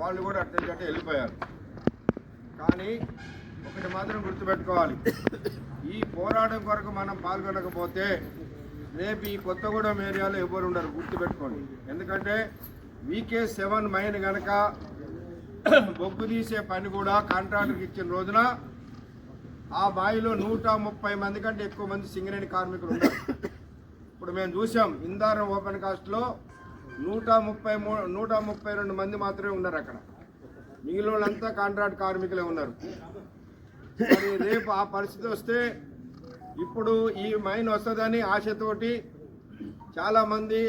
వాళ్ళు కూడా అట్టే అట్టే వెళ్ళిపోయారు. కానీ ఒకటి మాత్రం గుర్తుపెట్టుకోవాలి. ఈ పోరాటం కొరకు మనం పాల్గొనకపోతే రేపు ఈ కొత్తగూడెం ఏరియాలో ఎవరు ఉండరు. గుర్తుపెట్టుకోండి. ఎందుకంటే వీకే సెవెన్ మైన్ కనుక బొగ్గు తీసే పని కూడా కాంట్రాక్టర్కి ఇచ్చిన రోజున ఆ బావిలో నూట ముప్పై మంది కంటే ఎక్కువ మంది సింగరేణి కార్మికులు ఉన్నారు. ఇప్పుడు మేము చూసాం ఇందారం ఓపెన్ కాస్ట్లో నూట ముప్పై మూ నూట ముప్పై రెండు మంది మాత్రమే ఉన్నారు అక్కడ. మిగిలినంతా కాంట్రాక్ట్ కార్మికులే ఉన్నారు. మరి రేపు ఆ పరిస్థితి వస్తే ఇప్పుడు ఈ మైన్ వస్తుందని ఆశతోటి చాలామంది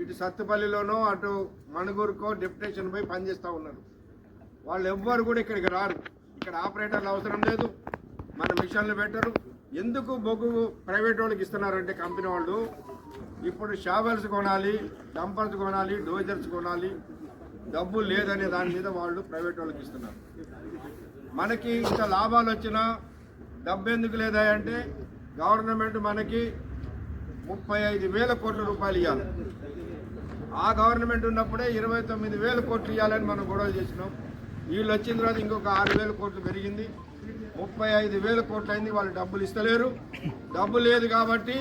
ఇటు సత్తుపల్లిలోనో అటు మణుగూరుకో డెప్యుటేషన్ పోయి పనిచేస్తూ ఉన్నారు. వాళ్ళు ఎవ్వరు కూడా ఇక్కడికి రారు. ఇక్కడ ఆపరేటర్లు అవసరం లేదు. మన మిషన్లు పెట్టరు. ఎందుకు బొగ్గు ప్రైవేట్ వాళ్ళకి ఇస్తున్నారంటే కంపెనీ వాళ్ళు? ఇప్పుడు షావెల్స్ కొనాలి డంపర్స్ కొనాలి డోజర్స్ కొనాలి డబ్బు లేదనే దాని మీద వాళ్ళు ప్రైవేట్ వాళ్ళకి ఇస్తున్నారు. మనకి ఇంత లాభాలు వచ్చినా డబ్బు ఎందుకు లేదా అంటే గవర్నమెంట్ మనకి ముప్పై ఐదు వేల కోట్ల రూపాయలు ఇవ్వాలి ఆ గవర్నమెంట్ ఉన్నప్పుడే ఇరవై తొమ్మిది వేల కోట్లు ఇవ్వాలని మనం గొడవ చేసినాం. వీళ్ళు వచ్చిన తర్వాత ఇంకొక ఆరు వేల కోట్లు పెరిగింది. ముప్పై ఐదు వేల కోట్లు అయింది వాళ్ళు డబ్బులు ఇస్తలేరు. డబ్బు లేదు కాబట్టి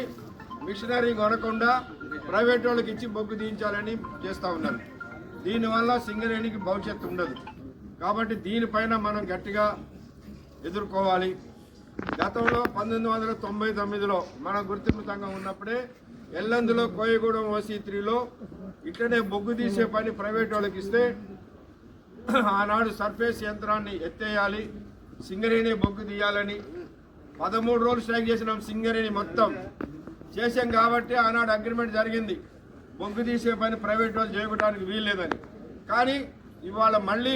మిషనరీ కొనకుండా ప్రైవేట్ వాళ్ళకి ఇచ్చి బొగ్గు దించాలని చేస్తూ ఉన్నారు. దీనివల్ల సింగరేణికి భవిష్యత్తు ఉండదు. కాబట్టి దీనిపైన మనం గట్టిగా ఎదుర్కోవాలి. గతంలో పంతొమ్మిది వందల తొంభై తొమ్మిదిలో మన గుర్తింపు సంఘం ఉన్నప్పుడే ఎల్లందులో కోయగూడెం ఓసీ త్రీలో ఇట్లనే బొగ్గు తీసే పని ప్రైవేట్ వాళ్ళకి ఇస్తే ఆనాడు సర్ఫేస్ యంత్రాన్ని ఎత్తేయాలి సింగరేణి బొగ్గు తీయాలని. పదమూడు రోజులు స్ట్రైక్ చేసినాం సింగరేణి మొత్తం. చేసాం కాబట్టి ఆనాడు అగ్రిమెంట్ జరిగింది. బొగ్గు తీసే పని ప్రైవేట్ వాళ్ళు చేయడానికి వీల్లేదని. కానీ ఇవాళ మళ్ళీ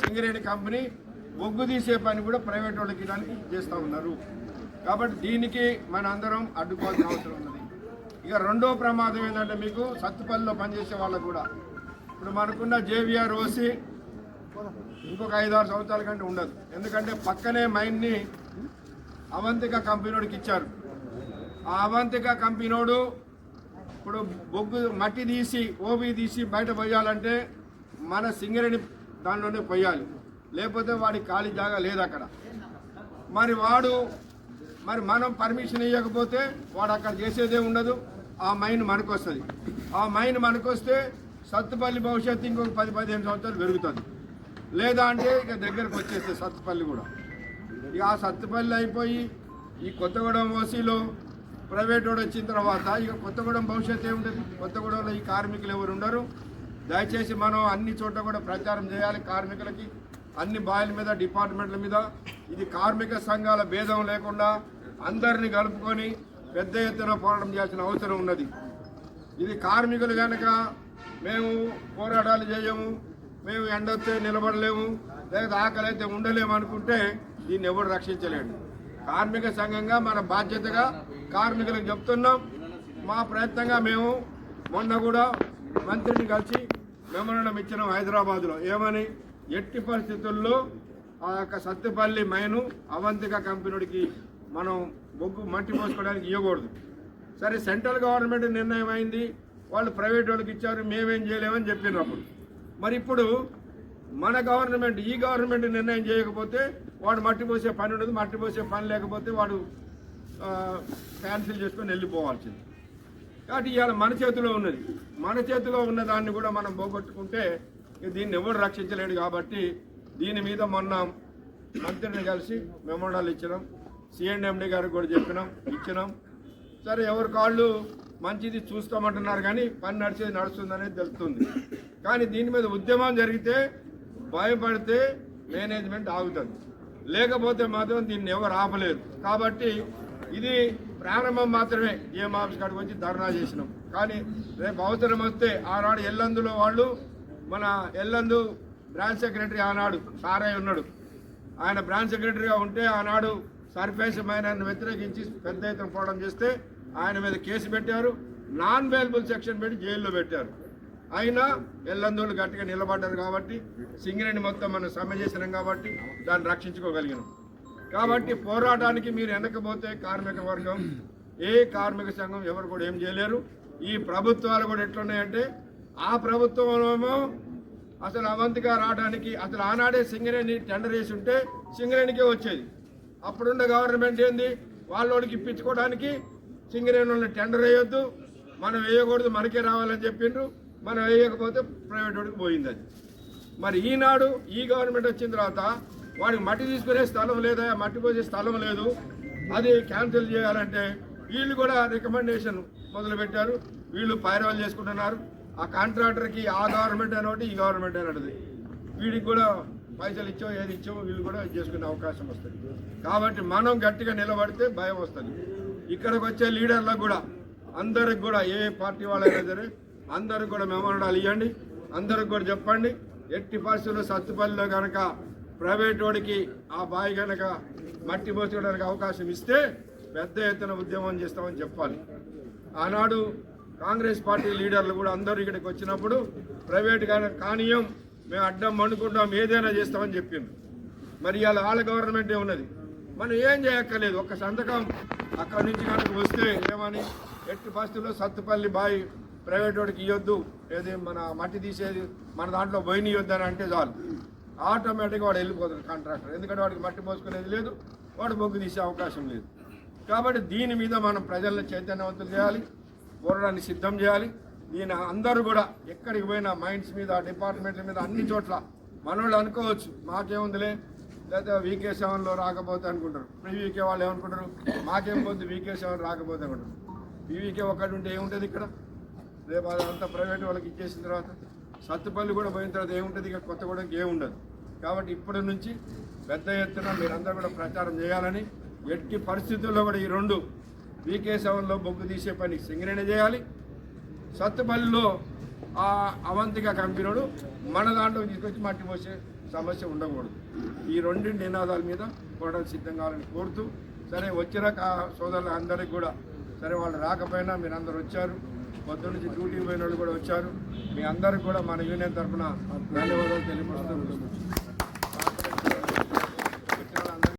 సింగరేణి కంపెనీ బొగ్గు తీసే పని కూడా ప్రైవేట్ వాళ్ళకి ఇవ్వడానికి చేస్తూ ఉన్నారు. కాబట్టి దీనికి మన అందరం అడ్డుకోవాల్సిన అవసరం ఉన్నది. ఇక రెండో ప్రమాదం ఏంటంటే మీకు సత్తుపల్లిలో పనిచేసే వాళ్ళకు కూడా. ఇప్పుడు మనకున్న జేవిఆర్ ఓసి ఇంకొక ఐదారు సంవత్సరాల కంటే ఉండదు. ఎందుకంటే పక్కనే మైన్ని అవంతిక కంపెనీకి ఇచ్చారు. ఆ అవంతిక కంపెనీడు ఇప్పుడు బొగ్గు మట్టి తీసి ఓబీ తీసి బయట పోయాలంటే మన సింగరేణి దానిలోనే పోయాలి. లేకపోతే వాడి ఖాళీ జాగా లేదు అక్కడ. మరి వాడు మరి మనం పర్మిషన్ ఇవ్వకపోతే వాడు అక్కడ చేసేదే ఉండదు. ఆ మైన్ మనకొస్తుంది. ఆ మైన్ మనకొస్తే సత్తుపల్లి భవిష్యత్తు ఇంకొక పది పదిహేను సంవత్సరాలు పెరుగుతుంది. లేదా అంటే ఇక దగ్గరకు వచ్చేస్తే సత్తుపల్లి కూడా. ఇక ఆ సత్తుపల్లి అయిపోయి ఈ కొత్తగూడెం ఓసీలో ప్రైవేట్ వాడు వచ్చిన తర్వాత ఇక కొత్తగూడెం భవిష్యత్తు ఏముంటుంది? కొత్తగూడెంలో ఈ కార్మికులు ఎవరు ఉండరు. దయచేసి మనం అన్ని చోట్ల కూడా ప్రచారం చేయాలి కార్మికులకి. అన్ని బాయిల మీద డిపార్ట్మెంట్ల మీద. ఇది కార్మిక సంఘాల భేదం లేకుండా అందరిని కలుపుకొని పెద్ద ఎత్తున పోరాటం చేయాల్సిన అవసరం ఉన్నది. ఇది కార్మికులు కనుక మేము పోరాటాలు చేయము మేము ఎండొస్తే నిలబడలేము లేదా ఆకలి అయితే ఉండలేము అనుకుంటే దీన్ని ఎవరు రక్షించలేడు కార్మిక సంఘంగా మన బాధ్యతగా కార్మికులకు చెప్తున్నాం. మా ప్రయత్నంగా మేము మొన్న కూడా మంత్రిని కలిసి మెమరణం ఇచ్చినాం హైదరాబాద్లో. ఏమని? ఎట్టి పరిస్థితుల్లో ఆ యొక్క సత్తుపల్లి మైను అవంతిక కంపెనీకి మనం బొగ్గు మట్టి పోసుకోవడానికి ఇవ్వకూడదు సరే సెంట్రల్ గవర్నమెంట్ నిర్ణయం అయింది. వాళ్ళు ప్రైవేట్ వాళ్ళకి ఇచ్చారు. మేమేం చేయలేమని చెప్పినప్పుడు మరి ఇప్పుడు మన గవర్నమెంట్ ఈ గవర్నమెంట్ నిర్ణయం చేయకపోతే వాడు మట్టి పోసే పని ఉండదు మట్టి పోసే పని లేకపోతే వాడు క్యాన్సిల్ చేసుకొని వెళ్ళిపోవాల్సింది. కాబట్టి ఇవాళ మన చేతిలో ఉన్నది. మన చేతిలో ఉన్న దాన్ని కూడా మనం పోగొట్టుకుంటే దీన్ని ఎవరు రక్షించలేడు కాబట్టి దీని మీద మొన్న మంత్రిని కలిసి మెమోడాలు ఇచ్చినాం సిఎండిఎండి గారికి కూడా చెప్పినాం ఇచ్చినాం. సరే ఎవరి కాళ్ళు మంచిది చూస్తామంటున్నారు కానీ పని నడిచేది నడుస్తుందనేది తెలుస్తుంది. కానీ దీని మీద ఉద్యమం జరిగితే భయపడితే మేనేజ్మెంట్ ఆగుతుంది. లేకపోతే మాత్రం దీన్ని ఎవరు ఆపలేరు. కాబట్టి ఇది ప్రారంభం మాత్రమే. జిఎం ఆఫీస్ కాడికి వచ్చి ధర్నా చేసినాం. కానీ రేపు అవసరం వస్తే ఆనాడు ఎల్లందులో వాళ్ళు మన ఎల్లందు బ్రాంచ్ సెక్రటరీ ఆనాడు సారయ్య ఉన్నాడు. ఆయన బ్రాంచ్ సెక్రటరీగా ఉంటే ఆనాడు సర్ఫేస్ మైనర్ని వ్యతిరేకించి పెద్ద ఎత్తున పోవడం చేస్తే ఆయన మీద కేసు పెట్టారు. నాన్ వేలబుల్ సెక్షన్ పెట్టి జైల్లో పెట్టారు. అయినా ఎల్లందోళ్ళు గట్టిగా నిలబడ్డారు కాబట్టి సింగరేణి మొత్తం మనం సమ్మె చేసినాం కాబట్టి దాన్ని రక్షించుకోగలిగినాం. కాబట్టి పోరాటానికి మీరు వెనకపోతే కార్మిక వర్గం ఏ కార్మిక సంఘం ఎవరు కూడా ఏం చేయలేరు. ఈ ప్రభుత్వాలు కూడా ఎట్లున్నాయంటే ఆ ప్రభుత్వం అసలు అవంతిగా రావడానికి అసలు ఆనాడే సింగరేణి టెండర్ వేసి ఉంటే సింగరేణికే వచ్చేది. అప్పుడున్న గవర్నమెంట్ ఏంది? వాళ్ళోడికి ఇప్పించుకోవడానికి సింగరేణి టెండర్ వేయొద్దు మనం వేయకూడదు మనకే రావాలని చెప్పిండ్రు. మనం వేయకపోతే ప్రైవేట్ వాడికి పోయింది అది. మరి ఈనాడు ఈ గవర్నమెంట్ వచ్చిన తర్వాత వాడికి మట్టి తీసుకునే స్థలం లేదా మట్టి పోసే స్థలం లేదు. అది క్యాన్సిల్ చేయాలంటే వీళ్ళు కూడా రికమెండేషన్ మొదలుపెట్టారు. వీళ్ళు పైరవాలు చేసుకుంటున్నారు. ఆ కాంట్రాక్టర్కి ఆ గవర్నమెంట్ అని ఒకటి ఈ గవర్నమెంట్ అని వీడికి కూడా పైసలు ఇచ్చో ఏది ఇచ్చో వీళ్ళు కూడా చేసుకునే అవకాశం వస్తుంది. కాబట్టి మనం గట్టిగా నిలబడితే భయం వస్తుంది. ఇక్కడికి వచ్చే లీడర్లకు కూడా అందరికి కూడా ఏ పార్టీ వాళ్ళైనా సరే అందరికి కూడా మెమోరాలు ఇవ్వండి అందరికి కూడా చెప్పండి. ఎట్టి పరిస్థితుల్లో సత్తుపల్లిలో కనుక ప్రైవేట్ వాడికి ఆ బావి కనుక మట్టి పోసుకోవడానికి అవకాశం ఇస్తే పెద్ద ఎత్తున ఉద్యమం చేస్తామని చెప్పాలి. ఆనాడు కాంగ్రెస్ పార్టీ లీడర్లు కూడా అందరూ ఇక్కడికి వచ్చినప్పుడు ప్రైవేట్ కానీ కానీయం మేము అడ్డం మండుకుంటాం ఏదైనా చేస్తామని చెప్పింది మరి ఇవాళ వాళ్ళ గవర్నమెంటే ఉన్నది. మనం ఏం చేయక్కర్లేదు ఒక్క సంతకం అక్కడి నుంచి కనుక వస్తే ఏమని? ఎట్టి పరిస్థితుల్లో సత్తుపల్లి బాయి ప్రైవేట్ వాడికి ఇవ్వద్దు ఏది మన మట్టి తీసేది మన దాంట్లో పోయినియొద్దు అని అంటే చాలు. ఆటోమేటిక్గా వాడు వెళ్ళిపోతాడు కాంట్రాక్టర్. ఎందుకంటే వాడికి మట్టి మోసుకునేది లేదు వాడు బొగ్గు తీసే అవకాశం లేదు. కాబట్టి దీని మీద మనం ప్రజలను చైతన్యవంతులు చేయాలి బోరడాన్ని సిద్ధం చేయాలి. దీని అందరూ కూడా ఎక్కడికి పోయినా మైండ్స్ మీద డిపార్ట్మెంట్ల మీద అన్ని చోట్ల మనోళ్ళు అనుకోవచ్చు మాకేముందిలే లేదా వీకే సెవెన్లో రాకపోతే అనుకుంటారు. పీవీకే వాళ్ళు ఏమనుకుంటారు? మాకేం పోద్ది వీకే సెవెన్ రాకపోతే అనుకుంటారు. పీవీకే ఒకటి ఉంటే ఏముంటుంది ఇక్కడ? రేపు అదంతా ప్రైవేట్ వాళ్ళకి ఇచ్చేసిన తర్వాత సత్తుపల్లి కూడా పోయిన తర్వాత ఏముంటుంది? ఇక కొత్తగూడెంకి ఏముండదు కాబట్టి ఇప్పటి నుంచి పెద్ద ఎత్తున మీరందరూ కూడా ప్రచారం చేయాలని ఎట్టి పరిస్థితుల్లో కూడా ఈ రెండు వీకే సెవెన్లో బొగ్గు తీసే పని సింగరేణి చేయాలి. సత్తుపల్లిలో ఆ అవంతిక కంపెనీడు మన దాంట్లో తీసుకొచ్చి మట్టి పోసే సమస్య ఉండకూడదు. ఈ రెండు నినాదాల మీద కూడా సిద్ధం కావాలని కోరుతూ సరే వచ్చిన కా- సోదరులు అందరికీ కూడా సరే వాళ్ళు రాకపోయినా మీరు అందరు వచ్చారు. పొద్దు నుంచి డ్యూటీ పోయిన వాళ్ళు కూడా వచ్చారు. మీ అందరికి కూడా మన యూనియన్ తరఫున ధన్యవాదాలు తెలియపరుస్తూ